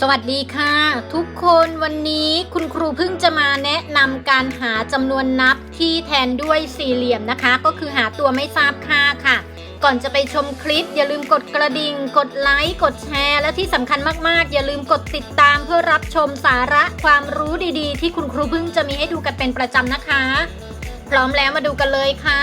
สวัสดีค่ะ ทุกคนวันนี้คุณครูเพิ่งจะมาแนะนำการหาจำนวนนับที่แทนด้วยสี่เหลี่ยมนะคะ ก็คือหาตัวไม่ทราบค่าค่ะ ก่อนจะไปชมคลิป อย่าลืมกดกระดิ่ง กดไลค์ กดแชร์ และที่สำคัญมากๆ อย่าลืมกดติดตามเพื่อรับชมสาระความรู้ดีๆ ที่คุณครูเพิ่งจะมีให้ดูกันเป็นประจำนะคะ พร้อมแล้วมาดูกันเลยค่ะ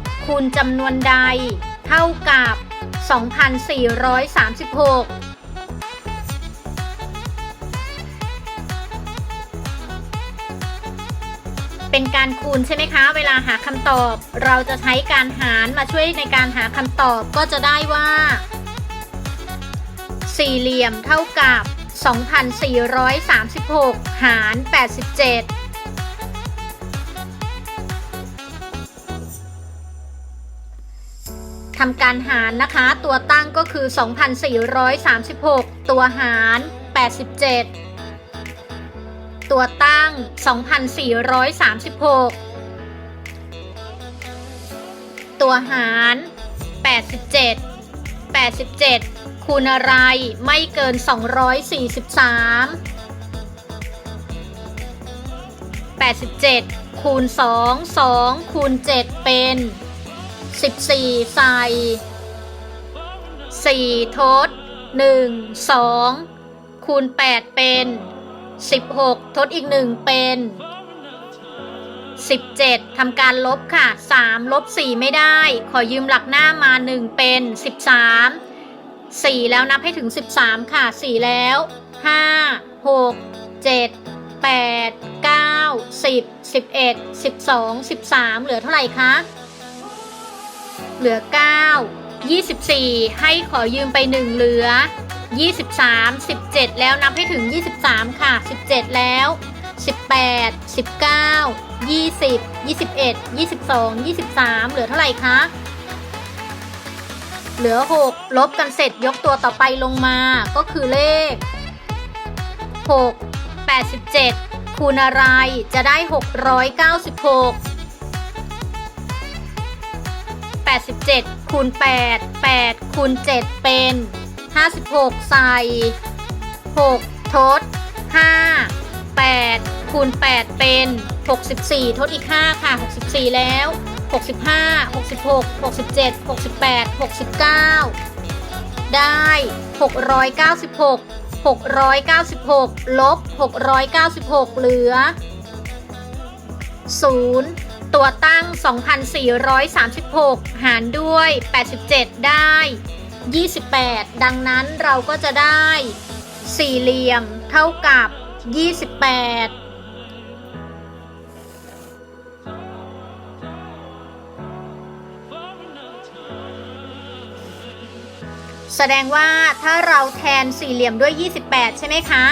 คูณจำนวนใด เท่ากับ 2,436เป็นการคูณใช่ไหมคะ เวลาหาคำตอบ เราจะใช้การหารมาช่วยในการหาคำตอบก็จะได้ว่า สี่เหลี่ยมเท่ากับ 2,436 หาร 87 ทำการหารนะคะ ตัวตั้งก็คือ 2,436 ตัวหาร 87 ตัวตั้ง 2,436 ตัวหาร 87 87 คูณอะไรไม่เกิน 243 87 คูณ 2 2 คูณ 7 เป็น 14 ใส่ 4 ทด 1 2 คูณ 8 เป็น 16 ทดอีก 1 เป็น 17 ทำการลบค่ะ 3 ลบ 4 ไม่ได้ ขอยืมหลักหน้ามา 1 เป็น 13 4 แล้วนับให้ถึง 13 ค่ะ 4 แล้ว 5 6 7 8 9 10 11 12 13 เหลือเท่าไหร่คะ เหลือ 9 24 ให้ขอยืมไป 1 เหลือ 23 17 แล้วนับให้ถึง 23 ค่ะ 17 แล้ว 18 19 20 21 22 23 เหลือเท่าไหร่คะ เหลือ 6 ลบกันเสร็จยกตัวต่อไปลงมาก็คือเลข 6 87 คูณอะไรจะได้ 696 87คูณ8 8คูณ7 เป็น 56 ใส่ 6 ทด 5 8คูณ8 เป็น 64 ทดอีก 5 ค่ะ 64 แล้ว 65 66 67 68 69 ได้ 696 696 ลบ 696 เหลือ 0 ตัวตั้ง 2,436 หารด้วย 87 ได้ 28 ดังนั้นเราก็จะได้สี่เหลี่ยมเท่ากับ 28แสดงว่าถ้าเราแทนสี่เหลี่ยมด้วย 28 ใช่ไหมคะ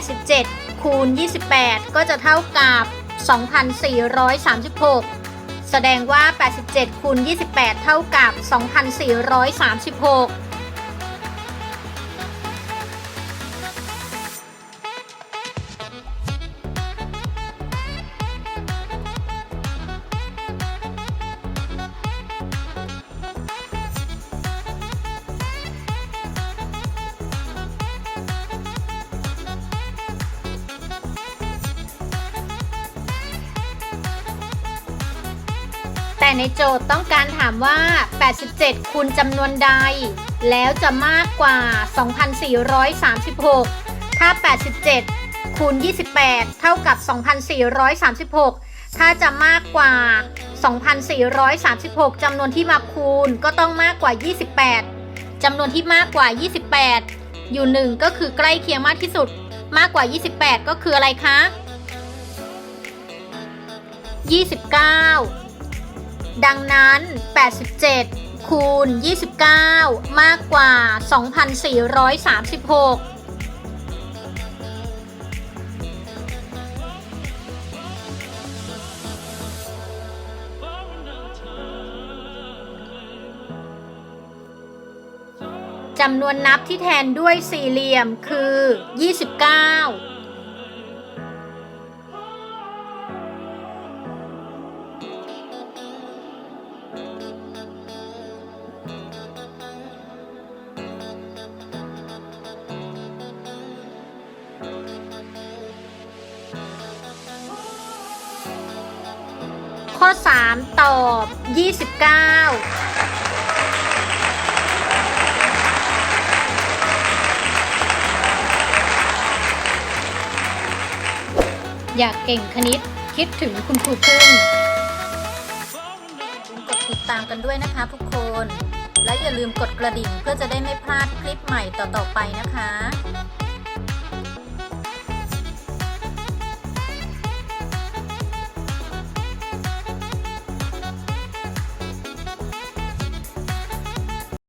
87 คูณ 28 ก็จะเท่ากับ 2,436 แสดงว่า 87คูณ28 เท่ากับ 2,436 แต่ในโจทย์ต้องการถามว่า 87 คูณจำนวนใด แล้วจะมากกว่า 2,436 ถ้า 87 คูณ 28 เท่ากับ 2,436 ถ้าจะมากกว่า 2,436 จำนวนที่มาคูณก็ต้องมากกว่า 28 จำนวนที่มากกว่า 28 อยู่หนึ่งก็คือใกล้เคียงมากที่สุด มากกว่า 28 ก็คืออะไรคะ 29 ดังนั้น 87 คูณ 29 มากกว่า 2,436จำนวนนับที่แทนด้วยสี่เหลี่ยมคือ 29 ข้อ 3 ตอบ 29อยากเก่งคณิตคิดถึงคุณครูพึ่งกดติดตามกันด้วยนะคะทุกคน และอย่าลืมกดกระดิ่งเพื่อจะได้ไม่พลาดคลิปใหม่ต่อๆไปนะคะ